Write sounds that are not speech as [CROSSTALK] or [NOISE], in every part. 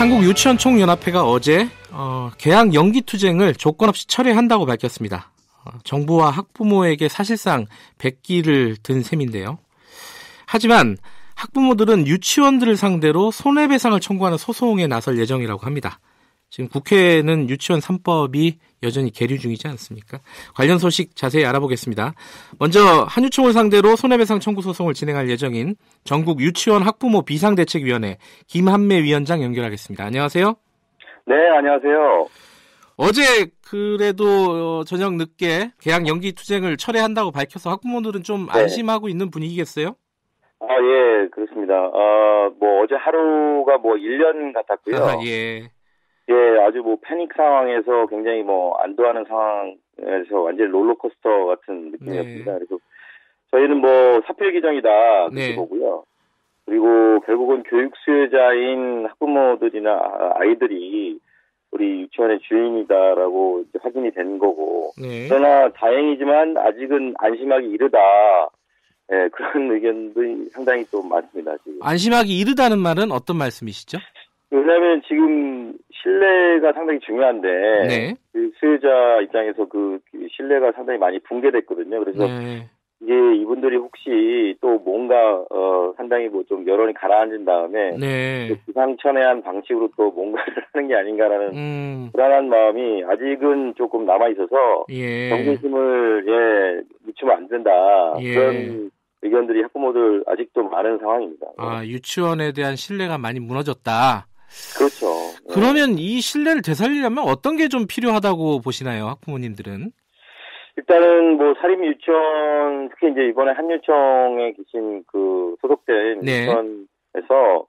한국 유치원 총연합회가 어제 어, 개학 연기 투쟁을 조건 없이 철회한다고 밝혔습니다. 어, 정부와 학부모에게 사실상 백기를 든 셈인데요. 하지만 학부모들은 유치원들을 상대로 손해배상을 청구하는 소송에 나설 예정이라고 합니다. 지금 국회는 유치원 3법이 여전히 계류 중이지 않습니까? 관련 소식 자세히 알아보겠습니다. 먼저 한유총을 상대로 손해배상 청구 소송을 진행할 예정인 전국 유치원 학부모 비상대책위원회 김한매 위원장 연결하겠습니다. 안녕하세요. 네, 안녕하세요. 어제 그래도 저녁 늦게 계약 연기 투쟁을 철회한다고 밝혀서 학부모들은 좀 네. 안심하고 있는 분위기겠어요? 아, 예, 그렇습니다. 어, 뭐, 어제 하루가 뭐, 1년 같았고요. 아, 예. 예, 아주 뭐, 패닉 상황에서 굉장히 뭐, 안도하는 상황에서 완전히 롤러코스터 같은 느낌이었습니다. 네. 그래서 저희는 뭐, 사필 규정이다. 그렇게 네. 보고요. 그리고 결국은 교육 수혜자인 학부모들이나 아- 아이들이 우리 유치원의 주인이다라고 확인이 된 거고. 네. 그러나 다행이지만 아직은 안심하기 이르다. 예, 그런 의견들이 상당히 또 많습니다, 지금. 안심하기 이르다는 말은 어떤 말씀이시죠? 왜냐하면 지금 신뢰가 상당히 중요한데, 네. 그 수혜자 입장에서 그 신뢰가 상당히 많이 붕괴됐거든요. 그래서 네. 이게 이분들이 혹시 또 뭔가, 어, 상당히 뭐 좀 여론이 가라앉은 다음에, 네. 기상천외한 방식으로 또 뭔가를 [LAUGHS] 하는 게 아닌가라는 음, 불안한 마음이 아직은 조금 남아 있어서, 예. 경계심을 예 늦추면 안 된다 예. 그런 의견들이 학부모들 아직도 많은 상황입니다. 아, 유치원에 대한 신뢰가 많이 무너졌다. 그렇죠. 예. 그러면 이 신뢰를 되살리려면 어떤 게 좀 필요하다고 보시나요, 학부모님들은? 일단은 뭐 사립 유치원 특히 이제 이번에 한유청에 계신 그 소속된 네. 유치원에서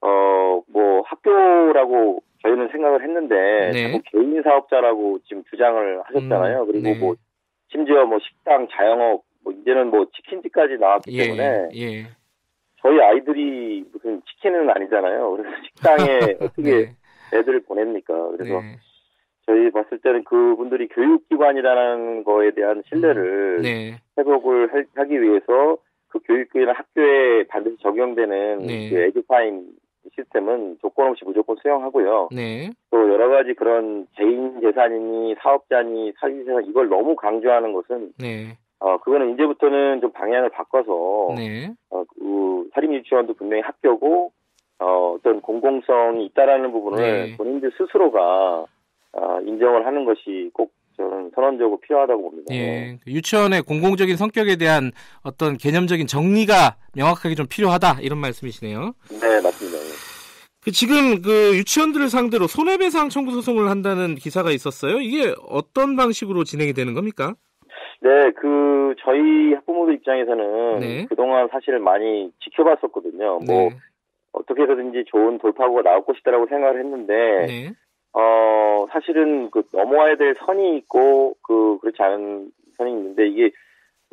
어 뭐 학교라고 저희는 생각을 했는데 네. 자꾸 개인 사업자라고 지금 주장을 하셨잖아요. 음, 그리고 네. 뭐 심지어 뭐 식당, 자영업 뭐 이제는 뭐 치킨집까지 나왔기 예. 때문에 예. 저희 아이들이 무슨 치킨은 아니잖아요. 그래서 식당에 [LAUGHS] 어떻게 네. 애들을 보냅니까? 그래서 네. 저희 봤을 때는 그분들이 교육기관이라는 거에 대한 신뢰를 네. 회복을 할- 하기 위해서 그 교육기관 학교에 반드시 적용되는 네. 그 에듀파인 시스템은 조건 없이 무조건 수용하고요. 네. 또 여러 가지 그런 개인 재산이니 사업자니 사기 재산 이걸 너무 강조하는 것은 네. 어 그거는 이제부터는 좀 방향을 바꿔서 네. 어, 그 사립 유치원도 분명히 학교고 어, 어떤 공공성이 있다라는 부분을 네. 본인들 스스로가 어, 인정을 하는 것이 꼭 저는 선언적으로 필요하다고 봅니다. 예. 유치원의 공공적인 성격에 대한 어떤 개념적인 정리가 명확하게 좀 필요하다 이런 말씀이시네요. 네, 맞습니다. 예. 그 지금 그 유치원들을 상대로 손해배상 청구 소송을 한다는 기사가 있었어요. 이게 어떤 방식으로 진행이 되는 겁니까? 네, 그 저희 학부모들 입장에서는 네. 그동안 사실을 많이 지켜봤었거든요. 뭐 네. 어떻게 해서든지 좋은 돌파구가 나올 것이다라고 생각을 했는데 네. 어, 사실은 그 넘어야 될 선이 있고 그 그렇지 않은 선이 있는데 이게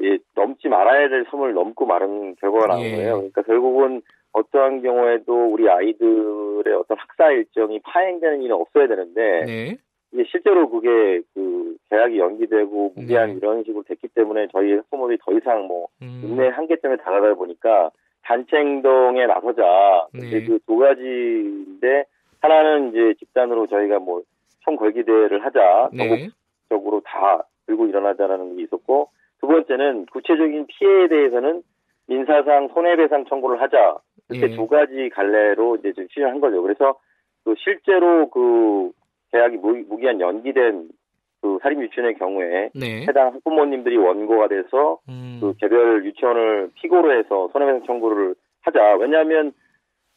예, 넘지 말아야 될 선을 넘고 마른 결과가 나온 예. 거예요. 그러니까 결국은 어떠한 경우에도 우리 아이들의 어떤 학사 일정이 파행되는 일은 없어야 되는데 네. 이게 실제로 그게 그 계약이 연기되고 무기한 네. 이런 식으로 됐기 때문에 저희 학부모들이 더 이상 뭐 음. 인내 한계 때문에 다가다 보니까 단체 행동에 나서자. 네. 이제 그두 가지인데 하나는 이제 집단으로 저희가 뭐 총궐기 대회를 하자. 네. 전국적으로 다 들고 일어나자라는 게 있었고 두 번째는 구체적인 피해에 대해서는 민사상 손해배상 청구를 하자. 이렇게 예. 두 가지 갈래로 이제 좀 추진한 거죠. 그래서 그 실제로 그 계약이 무- 무기한 연기된 그 사립 유치원의 경우에 네. 해당 학부모님들이 원고가 돼서 음. 그 개별 유치원을 피고로 해서 손해배상 청구를 하자. 왜냐하면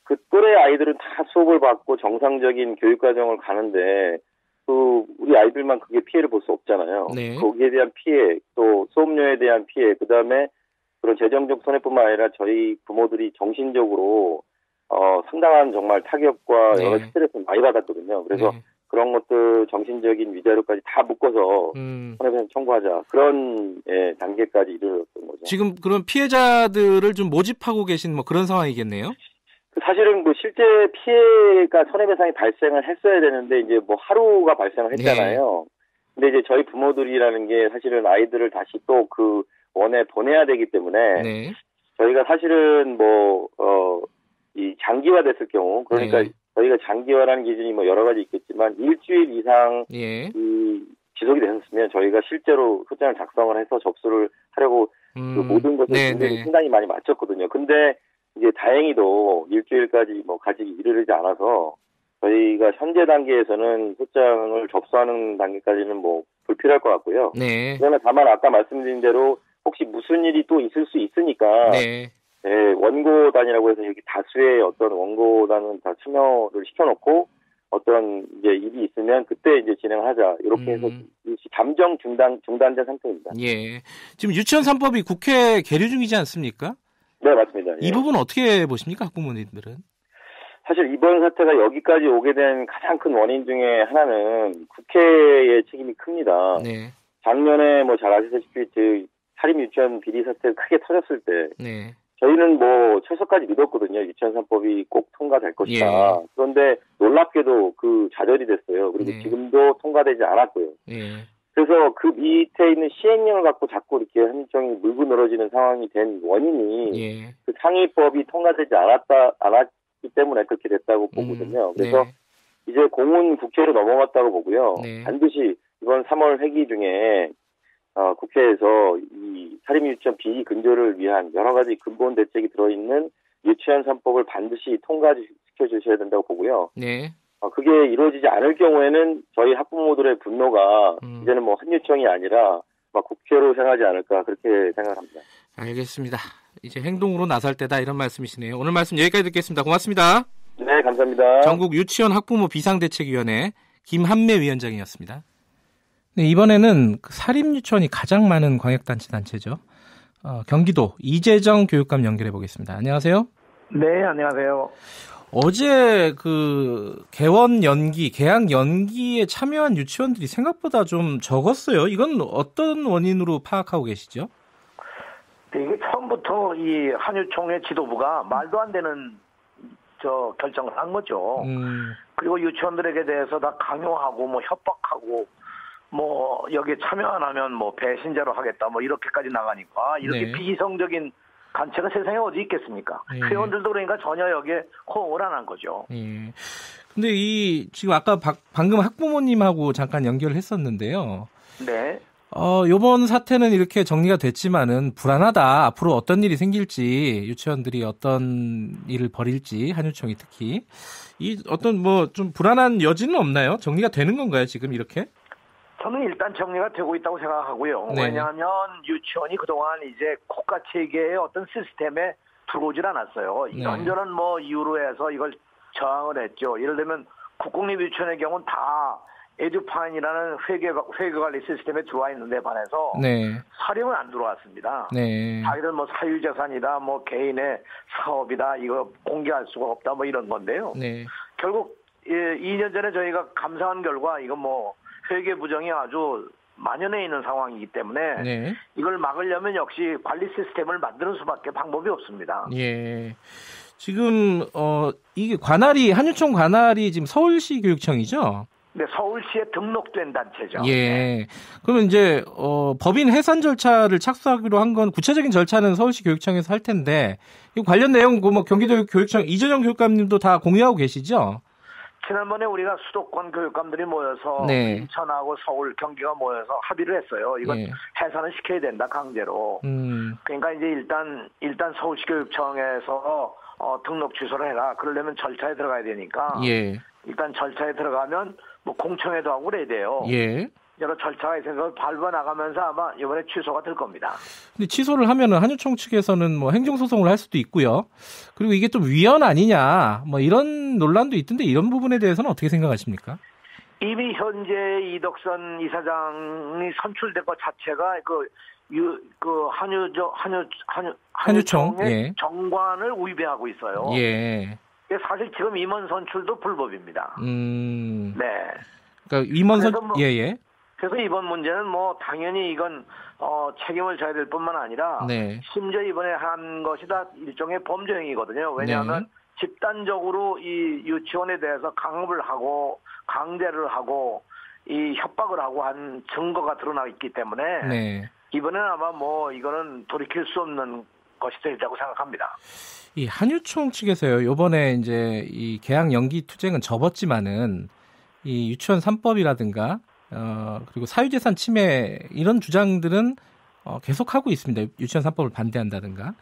그 또래 아이들은 다 수업을 받고 정상적인 교육 과정을 가는데 그 우리 아이들만 그게 피해를 볼 수 없잖아요. 네. 거기에 대한 피해, 또 수업료에 대한 피해, 그 다음에 그런 재정적 손해뿐만 아니라 저희 부모들이 정신적으로 어 상당한 정말 타격과 네. 여러 스트레스를 많이 받았거든요. 그래서 네. 그런 것들 정신적인 위자료까지 다 묶어서 음. 손해배상 청구하자 그런 예, 단계까지 이르렀던 거죠. 지금 그런 피해자들을 좀 모집하고 계신 뭐 그런 상황이겠네요. 그 사실은 뭐 실제 피해가 손해배상이 발생을 했어야 되는데 이제 뭐 하루가 발생을 했잖아요. 근데 이제 저희 부모들이라는 게 사실은 아이들을 다시 또 그 원에 보내야 되기 때문에 네. 저희가 사실은 뭐 어 이 장기화됐을 경우 그러니까 네. 저희가 장기화라는 기준이 뭐 여러 가지 있겠지만 일주일 이상 예. 이 지속이 되셨으면 저희가 실제로 소장을 작성을 해서 접수를 하려고 음, 그 모든 것을 네, 준비를 네. 상당히 많이 마쳤거든요. 근데 이제 다행히도 일주일까지 뭐 가지기 이르지 않아서 저희가 현재 단계에서는 소장을 접수하는 단계까지는 뭐 불필요할 것 같고요. 네. 그러나 다만 아까 말씀드린 대로 혹시 무슨 일이 또 있을 수 있으니까 네. 예, 원고단이라고 해서 여기 다수의 어떤 원고단은 다 참여를 시켜놓고 어떤 이제 일이 있으면 그때 이제 진행하자 이렇게 해서 음. 잠정 중단 중단된 상태입니다. 예. 지금 유치원 3법이 국회 계류 중이지 않습니까? 네 맞습니다. 예. 이 부분 어떻게 보십니까? 학부모님들은? 사실 이번 사태가 여기까지 오게 된 가장 큰 원인 중에 하나는 국회의 책임이 큽니다. 네. 작년에 뭐 잘 아시다시피 그 사립 유치원 비리 사태 가 크게 터졌을 때 네. 저희는 뭐 최소까지 믿었거든요. 유치원 3법이 꼭 통과될 것이다. 예. 그런데 놀랍게도 그 좌절이 됐어요. 그리고 네. 지금도 통과되지 않았고요. 예. 그래서 그 밑에 있는 시행령을 갖고 자꾸 이렇게 한정이 물고 늘어지는 상황이 된 원인이 예. 그 상위법이 통과되지 않았다 않았기 때문에 그렇게 됐다고 보거든요. 음, 그래서 네. 이제 공은 국회로 넘어갔다고 보고요. 네. 반드시 이번 3월 회기 중에 어, 국회에서 이 사립 유치원 비리 근절을 위한 여러 가지 근본 대책이 들어있는 유치원 3법을 반드시 통과시켜 주셔야 된다고 보고요. 네. 어, 그게 이루어지지 않을 경우에는 저희 학부모들의 분노가 음. 이제는 뭐 한유청이 아니라 막 국회로 향하지 않을까 그렇게 생각합니다. 알겠습니다. 이제 행동으로 나설 때다 이런 말씀이시네요. 오늘 말씀 여기까지 듣겠습니다. 고맙습니다. 네, 감사합니다. 전국 유치원 학부모 비상대책위원회 김한매 위원장이었습니다. 네, 이번에는 그 사립유치원이 가장 많은 광역단체 단체죠. 어, 경기도 이재정 교육감 연결해 보겠습니다. 안녕하세요. 네, 안녕하세요. 어제 그 개원 연기, 개학 연기에 참여한 유치원들이 생각보다 좀 적었어요. 이건 어떤 원인으로 파악하고 계시죠? 네, 이게 처음부터 이 한유총회 지도부가 말도 안 되는 저 결정을 한 거죠. 음, 그리고 유치원들에게 대해서 다 강요하고 뭐 협박하고 뭐 여기에 참여 안 하면 뭐 배신자로 하겠다 뭐 이렇게까지 나가니까 이렇게 네. 비이성적인 단체가 세상에 어디 있겠습니까? 네. 회원들도 그러니까 전혀 여기에 호응을 안 한 거죠. 예. 근데 이 지금 아까 박- 방금 학부모님하고 잠깐 연결을 했었는데요. 네. 어, 요번 사태는 이렇게 정리가 됐지만은 불안하다. 앞으로 어떤 일이 생길지, 유치원들이 어떤 일을 벌일지, 한유총이 특히. 이 어떤 뭐 좀 불안한 여지는 없나요? 정리가 되는 건가요, 지금 이렇게? 저는 일단 정리가 되고 있다고 생각하고요. 네. 왜냐하면 유치원이 그동안 이제 국가 체계의 어떤 시스템에 들어오질 않았어요. 네. 이런저런 뭐 이유로 해서 이걸 저항을 했죠. 예를 들면 국공립 유치원의 경우는 다 에듀파인이라는 회계 회계 관리 시스템에 들어와 있는데 반해서 네. 사령은 안 들어왔습니다. 네. 자기들 뭐 사유재산이다, 뭐 개인의 사업이다, 이거 공개할 수가 없다, 뭐 이런 건데요. 네. 결국 예, 2년 전에 저희가 감사한 결과 이거 뭐 회계 부정이 아주 만연해 있는 상황이기 때문에 네. 이걸 막으려면 역시 관리 시스템을 만드는 수밖에 방법이 없습니다. 예. 지금 어 이게 관할이 한유총 관할이 지금 서울시 교육청이죠? 근데 서울시에 등록된 단체죠. 네. 예. 그러면 이제 어 법인 해산 절차를 착수하기로 한 건 구체적인 절차는 서울시 교육청에서 할 텐데 이 관련 내용 그뭐 경기도 교육청 이재정 교육감님도 다 공유하고 계시죠? 지난번에 우리가 수도권 교육감들이 모여서 네. 인천하고 서울, 경기가 모여서 합의를 했어요. 이건 예. 해산을 시켜야 된다 강제로. 음. 그러니까 이제 일단 일단 서울시 교육청에서 어, 등록 취소를 해라. 그러려면 절차에 들어가야 되니까 예. 일단 절차에 들어가면 뭐 공청회도 하고 그래야 돼요. 예. 여러 절차가 있어서 밟아 나가면서 아마 이번에 취소가 될 겁니다. 근데 취소를 하면은 한유총 측에서는 뭐 행정소송을 할 수도 있고요. 그리고 이게 좀 위헌 아니냐 뭐 이런 논란도 있던데 이런 부분에 대해서는 어떻게 생각하십니까? 이미 현재 이덕선 이사장이 선출된 것 자체가 그, 유, 그 한유저 한유 한유 한유총, 예. 정관을 위배하고 있어요. 예. 사실 지금 임원 선출도 불법입니다. 음. 네. 그러니까 임원선 그래서 뭐- 예 예. 그래서 이번 문제는 뭐 당연히 이건 어, 책임을 져야 될 뿐만 아니라 네. 심지어 이번에 한 것이 다 일종의 범죄 행위거든요. 왜냐하면 네. 집단적으로 이 유치원에 대해서 강압을 하고 강제를 하고 이 협박을 하고 한 증거가 드러나 있기 때문에 네. 이번에는 아마 뭐 이거는 돌이킬 수 없는 것이 되리라고 생각합니다. 이 한유총 측에서요. 요번에 이제 이 개학 연기 투쟁은 접었지만은 이 유치원 3법이라든가 어 그리고 사유재산 침해 이런 주장들은 어 계속 하고 있습니다. 유치원 3법을 반대한다든가.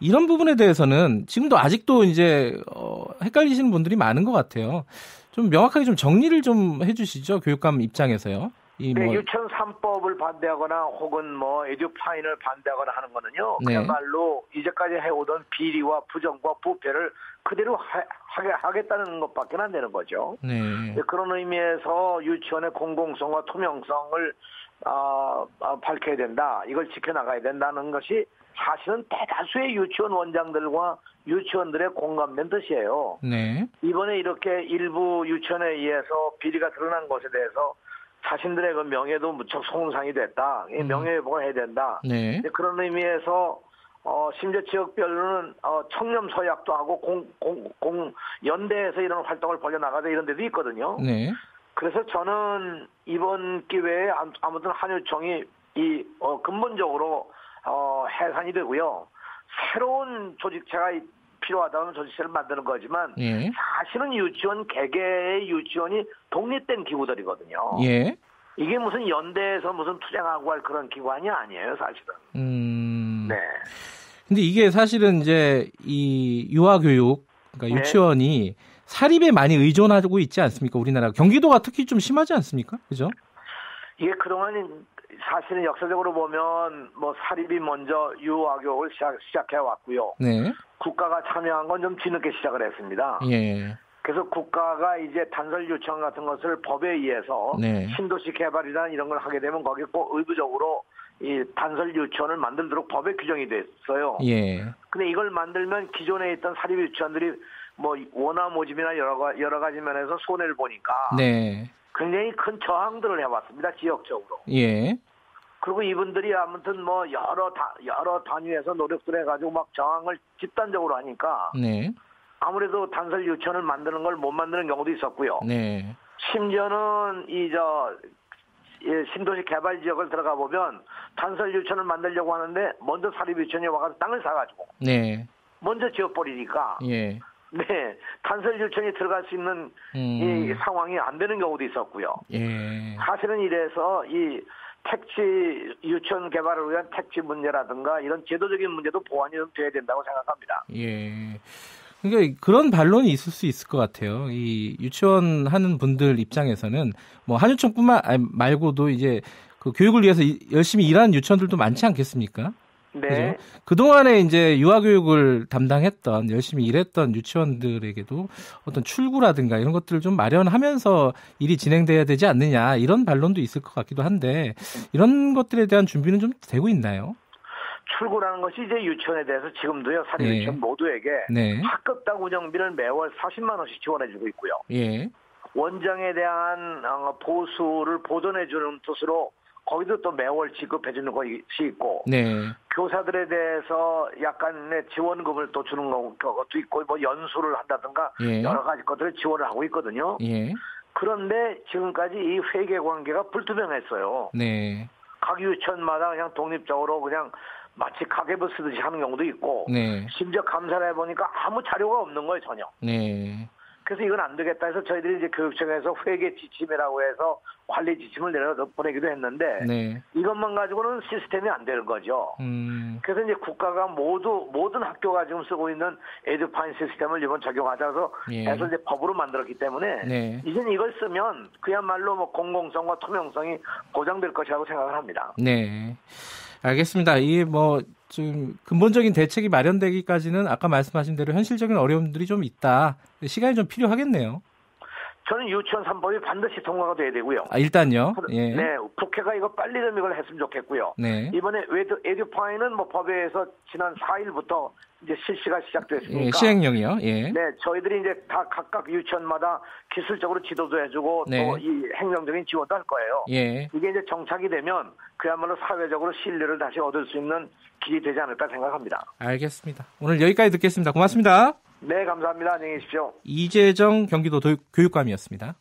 이런 부분에 대해서는 지금도 아직도 이제 어 헷갈리시는 분들이 많은 것 같아요. 좀 명확하게 좀 정리를 좀 해주시죠 교육감 입장에서요. 이 네, 뭐... 유치원 3법을 반대하거나 혹은 뭐 에듀파인을 반대하거나 하는 거는요. 네. 그야말로 이제까지 해오던 비리와 부정과 부패를 그대로 하, 하겠다는 것밖에 안 되는 거죠. 네. 그런 의미에서 유치원의 공공성과 투명성을 어, 어, 밝혀야 된다. 이걸 지켜나가야 된다는 것이 사실은 대다수의 유치원 원장들과 유치원들의 공감된 뜻이에요. 네. 이번에 이렇게 일부 유치원에 의해서 비리가 드러난 것에 대해서 자신들의 그 명예도 무척 손상이 됐다. 음. 명예회복을 해야 된다. 네. 그런 의미에서 어, 심지어 지역별로는 어, 청렴 서약도 하고 공, 공, 공 연대에서 이런 활동을 벌여나가자 이런 데도 있거든요. 네. 그래서 저는 이번 기회에 아무튼 한유총이 이 어, 근본적으로 어, 해산이 되고요. 새로운 조직체가 필요하다면 조직체를 만드는 거지만 예. 사실은 유치원 개개의 유치원이 독립된 기구들이거든요. 예. 이게 무슨 연대에서 무슨 투쟁하고 할 그런 기관이 아니에요, 사실은. 음. 네. 근데 이게 사실은 이제 이 유아 교육, 그러니까 네. 유치원이 사립에 많이 의존하고 있지 않습니까? 우리나라 경기도가 특히 좀 심하지 않습니까? 그죠? 이게 그동안 사실은 역사적으로 보면 뭐 사립이 먼저 유아교육을 시작, 시작 해 왔고요. 네. 국가가 참여한 건 좀 뒤늦게 시작을 했습니다. 예. 그래서 국가가 이제 단설 유치원 같은 것을 법에 의해서 네. 신도시 개발이나 이런 걸 하게 되면 거기 꼭 의무적으로 이 단설 유치원을 만들도록 법에 규정이 됐어요. 예. 근데 이걸 만들면 기존에 있던 사립 유치원들이 뭐 원화 모집이나 여러 여러 가지 면에서 손해를 보니까 네. 굉장히 큰 저항들을 해왔습니다 지역적으로. 예. 그리고 이분들이 아무튼 뭐 여러 다, 여러 단위에서 노력들 해가지고 막 저항을 집단적으로 하니까 네. 아무래도 단설 유치원을 만드는 걸 못 만드는 경우도 있었고요. 네. 심지어는 이 저 신도시 개발 지역을 들어가 보면 단설 유치원을 만들려고 하는데 먼저 사립 유치원이 와서 땅을 사가지고 네. 먼저 지어버리니까 예. 네, 단설 유치원이 들어갈 수 있는 음. 이 상황이 안 되는 경우도 있었고요. 예. 사실은 이래서 이 택지 유치원 개발을 위한 택지 문제라든가 이런 제도적인 문제도 보완이 좀 돼야 된다고 생각합니다. 예. 그러니까 그런 반론이 있을 수 있을 것 같아요. 이 유치원 하는 분들 입장에서는 뭐 한유총뿐만 말고도 이제 그 교육을 위해서 열심히 일하는 유치원들도 많지 않겠습니까? 네. 그죠? 그동안에 이제 유아교육을 담당했던, 열심히 일했던 유치원들에게도 어떤 출구라든가 이런 것들을 좀 마련하면서 일이 진행돼야 되지 않느냐, 이런 반론도 있을 것 같기도 한데, 이런 것들에 대한 준비는 좀 되고 있나요? 출구라는 것이 이제 유치원에 대해서 지금도요, 사립 네. 유치원 모두에게 네. 학급당 운영비를 매월 40만 원씩 지원해주고 있고요. 예. 원장에 대한 어, 보수를 보존해주는 뜻으로 거기도 또 매월 지급해주는 것이 있고 네. 교사들에 대해서 약간의 지원금을 또 주는 것도 있고 뭐 연수를 한다든가 예. 여러 가지 것들을 지원을 하고 있거든요. 예. 그런데 지금까지 이 회계 관계가 불투명했어요. 네. 각 유치원마다 그냥 독립적으로 그냥 마치 가계부 쓰듯이 하는 경우도 있고 네. 심지어 감사를 해보니까 아무 자료가 없는 거예요 전혀. 네. 그래서 이건 안 되겠다 해서 저희들이 이제 교육청에서 회계 지침이라고 해서 관리 지침을 내려 보내기도 했는데 네. 이것만 가지고는 시스템이 안 되는 거죠. 음. 그래서 이제 국가가 모두 모든 학교가 지금 쓰고 있는 에듀파인 시스템을 이번 적용하자서 예. 해서 이제 법으로 만들었기 때문에 네. 이제 이걸 쓰면 그야말로 뭐 공공성과 투명성이 보장될 것이라고 생각을 합니다. 네. 알겠습니다. 이게 뭐, 좀, 근본적인 대책이 마련되기까지는 아까 말씀하신 대로 현실적인 어려움들이 좀 있다. 시간이 좀 필요하겠네요. 저는 유치원 3법이 반드시 통과가 돼야 되고요. 아, 일단요? 예. 네, 국회가 이거 빨리 좀 이걸 했으면 좋겠고요. 네. 이번에 에듀, 에듀파이는 뭐 법에서 지난 4일부터 이제 실시가 시작됐으니까. 예, 시행령이요. 예. 네, 저희들이 이제 다 각각 유치원마다 기술적으로 지도도 해주고 네. 또이 행정적인 지원도 할 거예요. 예. 이게 이제 정착이 되면 그야말로 사회적으로 신뢰를 다시 얻을 수 있는 길이 되지 않을까 생각합니다. 알겠습니다. 오늘 여기까지 듣겠습니다. 고맙습니다. 네, 감사합니다. 안녕히 계십시오. 이재정 경기도 교육감이었습니다.